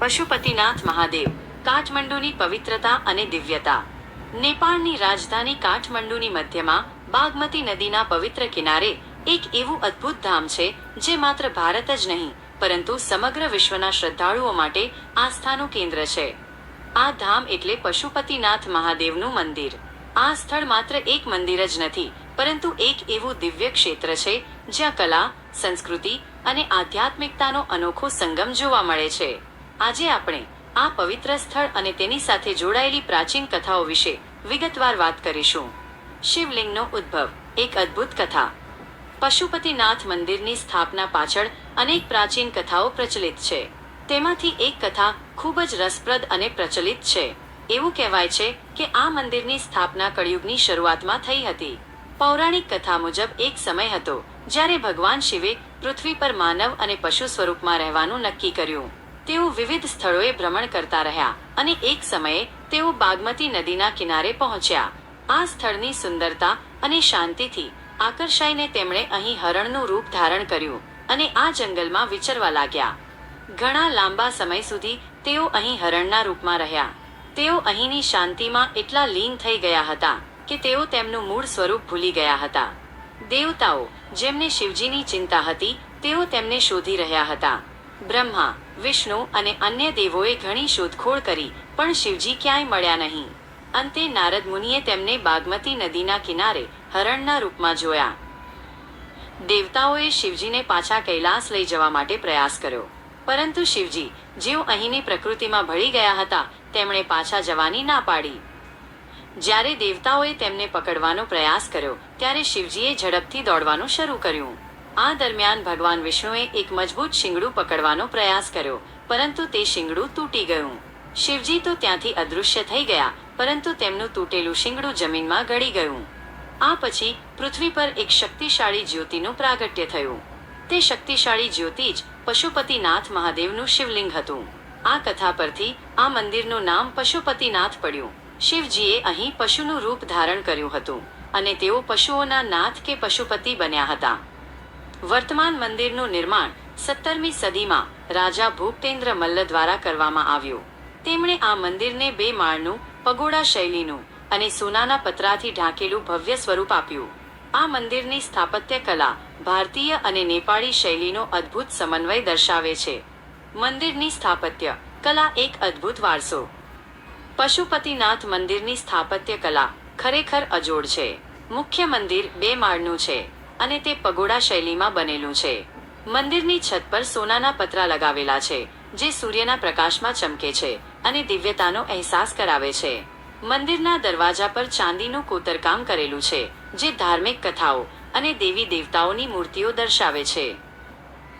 પશુપતિનાથ મહાદેવ, કાઠમંડુની પવિત્રતા અને દિવ્યતા. નેપાળની રાજધાની કાઠમંડુની મધ્યમાં બાગમતી નદીના પવિત્ર કિનારે એક એવું અદ્ભુત ધામ છે જે માત્ર ભારત જ નહીં, પરંતુ સમગ્ર વિશ્વના શ્રદ્ધાળુઓ માટે આસ્થાનું કેન્દ્ર છે. આ ધામ એટલે પશુપતિનાથ મહાદેવનું મંદિર. આ સ્થળ માત્ર એક મંદિર જ નથી, પરંતુ એક એવું દિવ્ય ક્ષેત્ર છે જ્યાં કલા, સંસ્કૃતિ અને આધ્યાત્મિકતાનો અનોખો સંગમ જોવા મળે છે. આજે આપણે આ પવિત્ર સ્થળ અને તેની સાથે જોડાયેલી પ્રાચીન કથાઓ વિશે વિગતવાર વાત કરીશું. શિવલિંગનો ઉદ્ભવ, એક અદ્ભુત કથા. પશુપતિનાથ મંદિરની સ્થાપના પાછળ અનેક પ્રાચીન કથાઓ પ્રચલિત છે. તેમાંથી એક કથા ખૂબ જ રસપ્રદ અને પ્રચલિત છે. એવું કહેવાય છે કે આ મંદિરની સ્થાપના કળિયુગની શરૂઆતમાં થઈ હતી. પૌરાણિક કથા મુજબ એક સમય હતો જ્યારે ભગવાન શિવે પૃથ્વી પર માનવ અને પશુ સ્વરૂપમાં રહેવાનું નક્કી કર્યું. તેઓ વિવિધ સ્થળોએ ભ્રમણ કરતા રહ્યા અને એક સમયે તેઓ બાગમતી નદીના કિનારે પહોંચ્યા. આ સ્થળની સુંદરતા અને શાંતિથી આકર્ષાઈને તેમણે અહીં હરણનું રૂપ ધારણ કર્યું અને આ જંગલમાં વિચરવા લાગ્યા. ઘણા લાંબા સમય સુધી તેઓ અહીં હરણના રૂપમાં રહ્યા. તેઓ અહીંની શાંતિમાં એટલા લીન થઈ ગયા હતા કે તેઓ તેમનું મૂળ સ્વરૂપ ભૂલી ગયા હતા. દેવતાઓ, જેમને શિવજીની ચિંતા હતી, તેઓ તેમને શોધી રહ્યા હતા. બ્રહ્મા, વિષ્ણુ અને અન્ય દેવોએ ઘણી શોધખોળ કરી, પણ શિવજી ક્યાંય મળ્યા નહીં. અંતે નારદ મુનિએ તેમને બાગમતી નદીના કિનારે હરણના રૂપમાં જોયા. દેવતાઓએ શિવજીને પાછા કૈલાસ લઈ જવા માટે પ્રયાસ કર્યો. પરંતુ શિવજી, જેઓ અહીંની પ્રકૃતિમાં ભળી ગયા હતા, તેમણે પાછા જવાની ના પાડી. જ્યારે દેવતાઓએ તેમને પકડવાનો પ્રયાસ કર્યો, ત્યારે શિવજીએ ઝડપથી દોડવાનું શરૂ કર્યું. આ દરમિયાન ભગવાન વિષ્ણુએ એક મજબૂત શિંગડું પકડવાનો પ્રયાસ કર્યો, પરંતુ તે શિંગડું તૂટી ગયું. શિવજી તો ત્યાંથી અદૃશ્ય થઈ ગયા, પરંતુ તેમનું તૂટેલું શિંગડું જમીનમાં ગળી ગયું. આ પછી પૃથ્વી પર એક શક્તિશાળી જ્યોતિનું પ્રાગટ્ય થયું. તે શક્તિશાળી જ્યોતિ જ પશુપતિનાથ મહાદેવનું શિવલિંગ હતું. આ કથા પરથી આ મંદિરનું નામ પશુપતિનાથ પડ્યું. શિવજીએ અહીં પશુનું રૂપ ધારણ કર્યું હતું, અને તેઓ પશુઓના નાથ કે પશુપતિ બન્યા હતા. વર્તમાન મંદિરનું નિર્માણ સત્તરમી સદીમાં રાજા ભૂપતેન્દ્ર મલ્લ દ્વારા કરવામાં આવ્યું. તેમણે આ મંદિરને બે માળનું પગોડા શૈલીનું અને સોનાના પતરાથી ઢાંકેલું ભવ્ય સ્વરૂપ આપ્યું. આ મંદિરની સ્થાપત્ય કલા ભારતીય અને નેપાળી શૈલીનો અદ્ભુત સમન્વય દર્શાવે છે. મંદિરની સ્થાપત્ય કલા એક અદ્ભુત વારસો. પશુપતિનાથ મંદિરની સ્થાપત્ય કલા ખરેખર અજોડ છે. મુખ્ય મંદિર બે માળનું છે. અને તે પગોડા શૈલીમાં બનેલું છે. મંદિરની છત પર સોનાના પતરા લગાવેલા છે, જે સૂર્યના પ્રકાશમાં ચમકે છે અને દિવ્યતાનો અહેસાસ કરાવે છે. મંદિરના દરવાજા પર ચાંદીનું કોતરકામ કરેલું છે, જે ધાર્મિક કથાઓ અને દેવી દેવતાઓની મૂર્તિઓ દર્શાવે છે.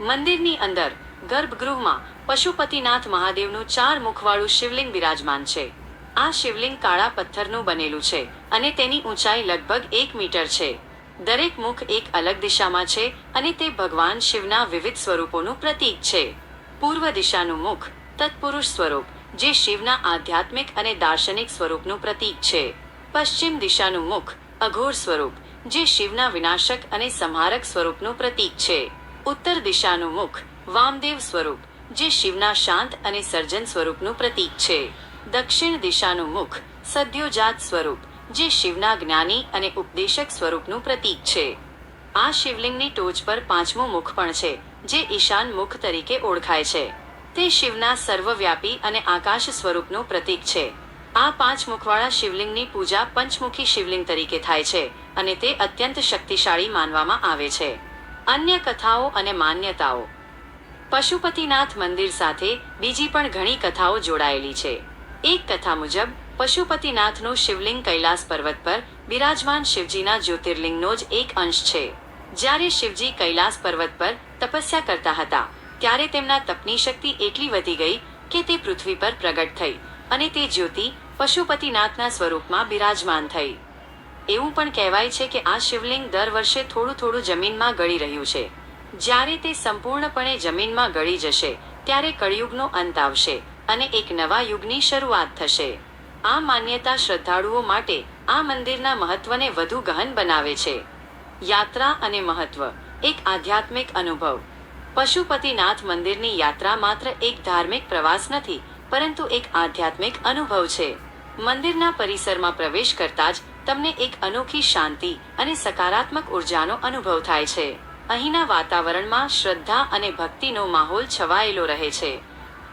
મંદિરની અંદર ગર્ભગૃહમાં પશુપતિનાથ મહાદેવનું ચાર મુખવાળું શિવલિંગ બિરાજમાન છે. આ શિવલિંગ કાળા પથ્થરનું બનેલું છે અને તેની ઊંચાઈ લગભગ એક મીટર છે. દરેક મુખ એક અલગ દિશામાં છે અને તે ભગવાન શિવના વિવિધ સ્વરૂપોનું પ્રતીક છે. પૂર્વ દિશાનું મુખ તત્પુરુષ સ્વરૂપ, જે શિવના આધ્યાત્મિક અને દાર્શનિક સ્વરૂપનું પ્રતીક છે. પશ્ચિમ દિશાનું મુખ અઘોર સ્વરૂપ, જે શિવના વિનાશક અને સંહારક સ્વરૂપનું પ્રતીક છે. ઉત્તર દિશાનું મુખ વામદેવ સ્વરૂપ, જે શિવના શાંત અને સર્જન સ્વરૂપનું પ્રતીક છે. દક્ષિણ દિશાનું મુખ સદ્યોજાત સ્વરૂપ જે શિવના જ્ઞાની અને ઉપદેશક સ્વરૂપનું પ્રતીક છે. આ શિવલિંગની ટોચ પર પાંચમું મુખ પણ છે, જે ઈશાન મુખ તરીકે ઓળખાય છે. તે શિવના સર્વવ્યાપી અને આકાશ સ્વરૂપનું પ્રતીક છે. આ પાંચ મુખવાળા શિવલિંગની પૂજા પંચમુખી શિવલિંગ તરીકે થાય છે અને તે અત્યંત શક્તિશાળી માનવામાં આવે છે. અન્ય કથાઓ અને માન્યતાઓ. પશુપતિનાથ મંદિર સાથે બીજી પણ ઘણી કથાઓ જોડાયેલી છે. એક કથા મુજબ પશુપતિનાથનું શિવલિંગ કૈલાસ પર્વત પર બિરાજમાન શિવજીના જ્યોતિર્લિંગનો જ એક અંશ છે. જ્યારે શિવજી કૈલાસ પર્વત પર તપસ્યા કરતા હતા, ત્યારે તેમના તપની શક્તિ એટલી વધી ગઈ કે તે પૃથ્વી પર પ્રગટ થઈ અને તે જ્યોતિ પશુપતિનાથના સ્વરૂપમાં બિરાજમાન થઈ. એવું પણ કહેવાય છે કે આ શિવલિંગ દર વર્ષે થોડું થોડું જમીનમાં ગળી રહ્યું છે. જ્યારે તે સંપૂર્ણપણે જમીનમાં ગળી જશે, ત્યારે કળિયુગનો અંત આવશે અને એક નવા યુગની શરૂઆત થશે. આ માન્યતા શ્રદ્ધાળુઓ માટે આ મંદિરના મહત્વને વધુ ગહન બનાવે છે. યાત્રા અને મહત્વ, એક આધ્યાત્મિક અનુભવ. પશુપતિનાથ મંદિરની યાત્રા માત્ર એક ધાર્મિક પ્રવાસ નથી, પરંતુ એક આધ્યાત્મિક અનુભવ છે. મંદિરના પરિસરમાં પ્રવેશ કરતા જ તમને એક અનોખી શાંતિ અને સકારાત્મક ઉર્જાનો અનુભવ થાય છે. અહીંના વાતાવરણમાં શ્રદ્ધા અને ભક્તિનો માહોલ છવાયેલો રહે છે.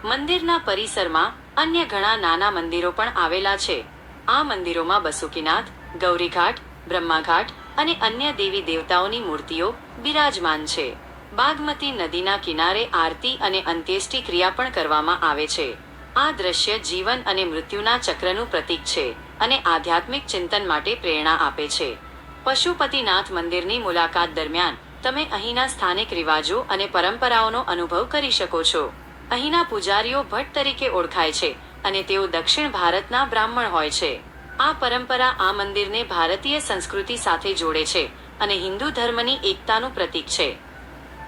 મંદિરના પરિસરમાં અન્ય ઘણા નાના મંદિરો પણ આવેલા છે. આ મંદિરોમાં બસુકીનાથ, ગૌરીઘાટ, બ્રહ્માઘાટ અને અન્ય દેવી દેવતાઓની મૂર્તિઓ બિરાજમાન છે. બાગમતી નદીના કિનારે આરતી અને અંત્યેષ્ટિ ક્રિયા પણ કરવામાં આવે છે. આ દ્રશ્ય જીવન અને મૃત્યુના ચક્રનું પ્રતીક છે અને આધ્યાત્મિક ચિંતન માટે પ્રેરણા આપે છે. પશુપતિનાથ મંદિરની મુલાકાત દરમિયાન તમે અહીંના સ્થાનિક રિવાજો અને પરંપરાઓનો અનુભવ કરી શકો છો. અહીંના પૂજારીઓ ભટ્ટ તરીકે ઓળખાય છે અને તેઓ દક્ષિણ ભારતના બ્રાહ્મણ હોય છે. આ પરંપરા આ મંદિરને ભારતીય સંસ્કૃતિ સાથે જોડે છે અને હિન્દુ ધર્મની એકતાનું પ્રતીક છે.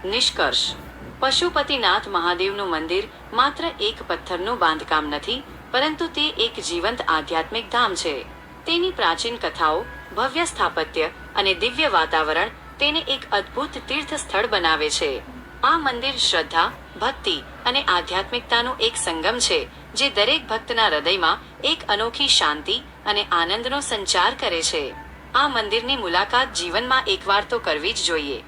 નિષ્કર્ષ. પશુપતિનાથ મહાદેવનું મંદિર માત્ર એક પથ્થરનું બાંધકામ નથી, પરંતુ તે એક જીવંત આધ્યાત્મિક ધામ છે. તેની પ્રાચીન કથાઓ, ભવ્ય સ્થાપત્ય અને દિવ્ય વાતાવરણ તેને એક અદ્ભુત તીર્થ સ્થળ બનાવે છે. આ મંદિર શ્રદ્ધા, ભક્તિ અને આધ્યાત્મિકતાનું એક સંગમ છે, જે દરેક ભક્તના હૃદયમાં એક અનોખી શાંતિ અને આનંદનો સંચાર કરે છે. આ મંદિરની મુલાકાત જીવનમાં એકવાર તો કરવી જ જોઈએ.